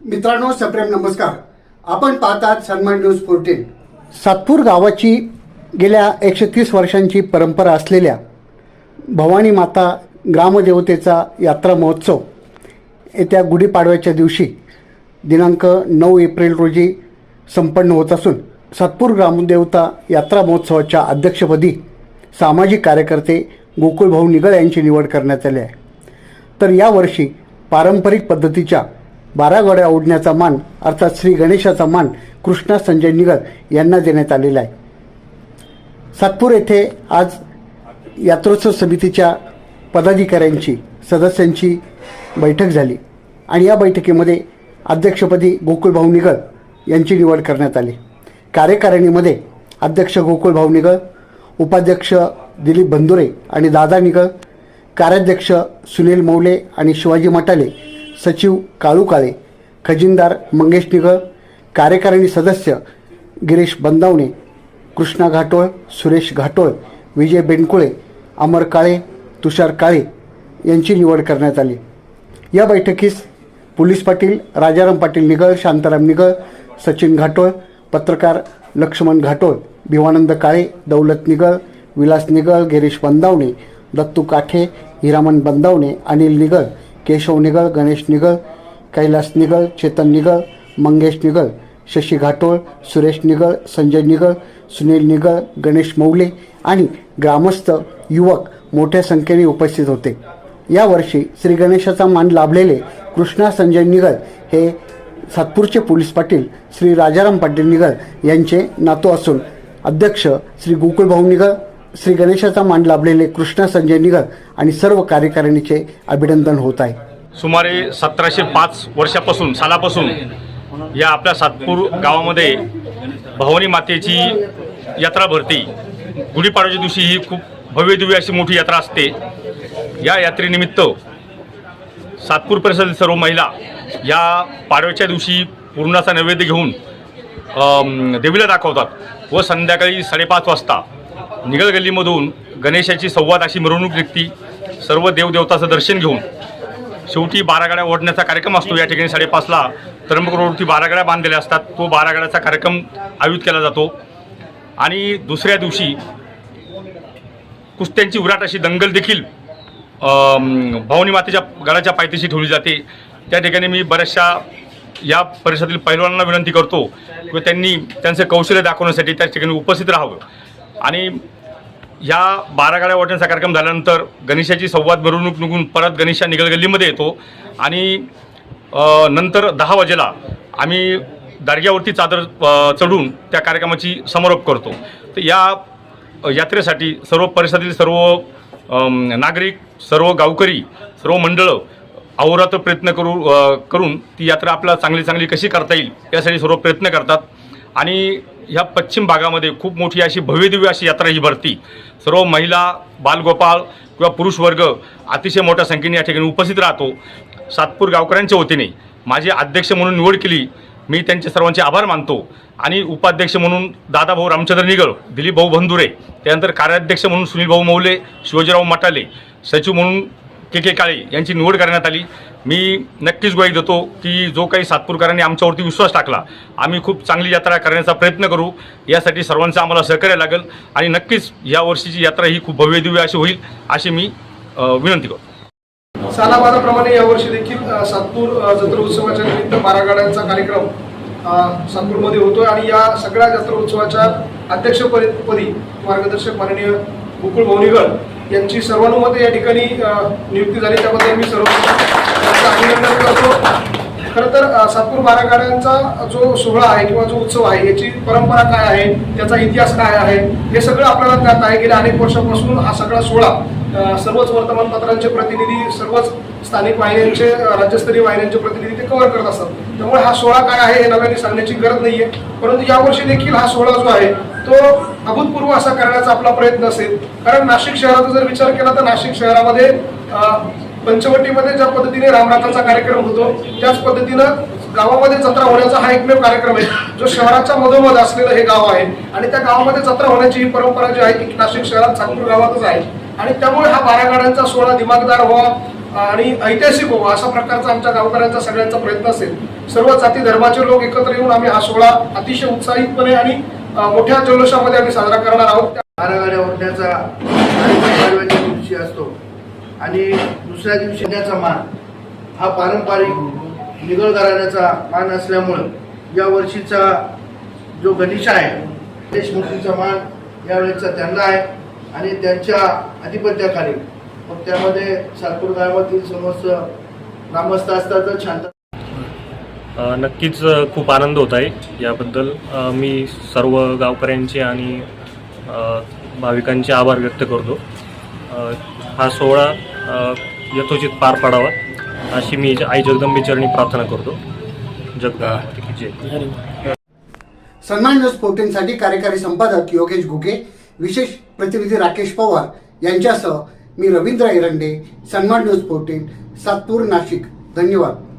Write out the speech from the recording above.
मित्रांनो सप्रेम नमस्कार. आपण पाहतात सन्मान न्यूज फोर्टीन सातपूर गावाची गेल्या एकशे तीस वर्षांची परंपरा असलेल्या भवानी माता ग्रामदेवतेचा यात्रा महोत्सव येत्या गुढीपाडव्याच्या दिवशी दिनांक नऊ एप्रिल रोजी संपन्न होत असून सातपूर ग्रामदेवता यात्रा महोत्सवाच्या अध्यक्षपदी सामाजिक कार्यकर्ते गोकुळभाऊ निगळ यांची निवड करण्यात आली आहे. तर यावर्षी पारंपरिक पद्धतीच्या बारा गोड्या ओढण्याचा मान अर्थात श्री गणेशाचा मान कृष्णा संजय निगत यांना देण्यात आलेला आहे. सातपूर येथे आज यात्रोत्सव समितीच्या पदाधिकाऱ्यांची सदस्यांची बैठक झाली आणि या बैठकीमध्ये अध्यक्षपदी गोकुळभाऊ निगळ यांची निवड करण्यात आली. कार्यकारिणीमध्ये अध्यक्ष गोकुळभाऊ निगळ उपाध्यक्ष दिलीप बंदुरे आणि दादा निगळ कार्याध्यक्ष सुनील मौले आणि शिवाजी मटाले सचिव काळू काळे खजिनदार मंगेश निगळ कार्यकारिणी सदस्य गिरीश बंदावणे कृष्णा घाटोळ सुरेश घाटोळ विजय बेंडकुळे अमर काळे तुषार काळे यांची निवड करण्यात आली. या बैठकीस पोलीस पाटील राजाराम पाटील निगळ शांताराम निगळ सचिन घाटोळ पत्रकार लक्ष्मण घाटोळ भिवानंद काळे दौलत निगळ विलास निगळ गिरीश बंदावणे दत्तू काठे हिरामन बंदावणे अनिल निगळ केशव निगळ गणेश निगळ कैलास निगळ चेतन निगळ मंगेश निगळ शशी घाटोळ सुरेश निगळ संजय निगळ सुनील निगळ गणेश मौले आणि ग्रामस्थ युवक मोठ्या संख्येने उपस्थित होते. यावर्षी श्री गणेशाचा मान लाभलेले कृष्णा संजय निगळ हे सातपूरचे पोलीस पाटील श्री राजाराम पाटील निगळ यांचे नातू असून अध्यक्ष श्री गोकुळभाऊ निगळ श्री गणेशाचा मान लाभलेले कृष्णा संजय निगळ आणि सर्व कार्यकारिणीचे अभिनंदन होत आहे. सुमारे सतराशे पाच वर्षापासून सालापासून या आपल्या सातपूर गावामध्ये भवानी मातेची यात्रा भरती. गुढीपाडव्याच्या दिवशी ही खूप भव्यदिव्य अशी मोठी यात्रा असते. या यात्रेनिमित्त सातपूर परिसरातील सर्व महिला या पाडव्याच्या दिवशी पूर्णाचा नैवेद्य घेऊन देवीला दाखवतात व संध्याकाळी साडेपाच वाजता निगळ गल्लीमधून गणेशाची संवाद अशी मिरवणूक निघती. सर्व देवदेवताचं दर्शन घेऊन शेवटी बारागाड्या ओढण्याचा कार्यक्रम असतो या ठिकाणी साडेपाचला. त्र्यंबक रोडवरती बारागाड्या बांधलेल्या असतात. तो बारागाड्याचा कार्यक्रम आयोजित केला जातो. आणि दुसऱ्या दिवशी कुस्त्यांची उराट अशी दंगल देखील भवानी मातेच्या गडाच्या पायथ्याशी ठेवली जाते. त्या ठिकाणी मी बऱ्याचशा या परिसरातील पैलवानांना विनंती करतो. की त्यांनी त्यांचं कौशल्य दाखवण्यासाठी त्या ठिकाणी उपस्थित राहावं. आणि ह्या बारा गाड्या वाटण्याचा कार्यक्रम झाल्यानंतर गणेशाची संवाद मिरवणूक निघून परत गणेशा निगल गल्लीमध्ये येतो. आणि नंतर दहा वाजेला आम्ही दाडग्यावरती चादर चढून त्या कार्यक्रमाची समारोप करतो. तर या यात्रेसाठी सर्व परिसरातील सर्व नागरिक सर्व गावकरी सर्व मंडळं अहोरात्र प्रयत्न करू करून ती यात्रा आपल्याला चांगली चांगली कशी करता येईल यासाठी सर्व प्रयत्न करतात. आणि ह्या पश्चिम भागामध्ये खूप मोठी अशी भव्यदिव्य अशी यात्रा ही भरती. सर्व महिला बालगोपाळ किंवा पुरुष वर्ग अतिशय मोठ्या संख्येने या ठिकाणी उपस्थित राहतो. सातपूर गावकऱ्यांच्या वतीने माझी अध्यक्ष म्हणून निवड केली. मी त्यांचे सर्वांचे आभार मानतो. आणि उपाध्यक्ष म्हणून दादाभाऊ रामचंद्र निगळ दिलीप भाऊ बंधुरे त्यानंतर कार्याध्यक्ष म्हणून सुनील भाऊ मौले शिवाजीराव मटाले सचिव म्हणून के के काळे यांची निवड करण्यात आली. मी नक्कीच ग्वाही देतो की जो काही सातपूरकरांनी आमच्यावरती विश्वास टाकला आम्ही खूप चांगली यात्रा करण्याचा प्रयत्न करू. यासाठी सर्वांचं आम्हाला सहकार्य लागेल आणि नक्कीच या वर्षीची यात्रा ही खूप भव्य दिव्य अशी होईल अशी मी विनंती करतो. सालाबादाप्रमाणे यावर्षी देखील सातपूर जत्रोत्सवाच्या उत्सवाच्या निमित्त बारा गाड्यांचा कार्यक्रम सातपूरमध्ये होतोय आणि या सगळ्या जत्रोत्सवाच्या अध्यक्षपदी मार्गदर्शक माननीय गोकुळ भवनीगड यांची सर्वानुमते या ठिकाणी नियुक्ती झाली. त्याबद्दल मी सर्व अभिनंदन करतो. खरं तर सातपूर बारागाड्यांचा जो सोहळा आहे किंवा जो उत्सव आहे याची परंपरा काय आहे त्याचा इतिहास काय आहे हे सगळं आपल्याला त्यात आहे. गेल्या अनेक वर्षापासून हा सगळा सोहळा सर्वच वर्तमानपत्रांचे प्रतिनिधी सर्वच स्थानिक वाहिन्यांचे राज्यस्तरीय वाहिन्यांचे प्रतिनिधी कव्हर करत असतात. त्यामुळे हा सोहळा काय आहे हे नव्याने सांगण्याची गरज नाहीये. परंतु यावर्षी देखील हा सोहळा जो आहे तो अभूतपूर्व असा करण्याचा आपला प्रयत्न असेल. कारण नाशिक शहराचा जर विचार केला तर नाशिक शहरामध्ये पंचवटीमध्ये ज्या पद्धतीने रामनाथाचा कार्यक्रम होतो त्याच पद्धतीनं गावामध्ये जत्रा होण्याचा हा एकमेव कार्यक्रम आहे. जो शहराच्या मधोमध असलेलं हे गाव आहे. आणि त्या गावामध्ये जत्रा होण्याची ही परंपरा जी आहे ती नाशिक शहरात सातपूर गावातच आहे. आणि त्यामुळे हा बारा गाड्यांचा सोहळा दिमागदार व्हावा आणि ऐतिहासिक हो अशा प्रकारचा आमच्या गावकऱ्यांचा सगळ्यांचा प्रयत्न असेल. सर्व जाती धर्माचे लोक एकत्र येऊन आम्ही हा सोहळा अतिशय उत्साहितपणे आणि मोठ्या जल्लोषामध्ये आम्ही साजरा करणार आहोत. बारा ओढण्याचा कार्यक्रम दिवशी असतो. आणि दुसऱ्या दिवशी न्याचा मान हा पारंपरिक निगळ घराण्याचा मान असल्यामुळं या वर्षीचा जो गणेश आहे देशमुखीचा मान यावेळेचा त्यांना आहे. आणि त्यांच्या आधिपत्याखाली मग त्यामध्ये सातपूर गावातील समस्त ग्रामस्थ असतातच शांत अ, नक्कीच खूप आनंद होत आहे याबद्दल. मी सर्व गावकऱ्यांचे आणि भाविकांचे आभार व्यक्त करतो. हा सोहळा यथोचित पार पाडावा अशी मी आई जगदंबे चरणी प्रार्थना करतो. जय. सन्मान न्यूज फोर्टीनसाठी कार्यकारी संपादक योगेश घुगे विशेष प्रतिनिधी राकेश पवार यांच्यासह मी रवींद्र एरंडे सन्मान न्यूज फोर्टीन सातपूर नाशिक. धन्यवाद.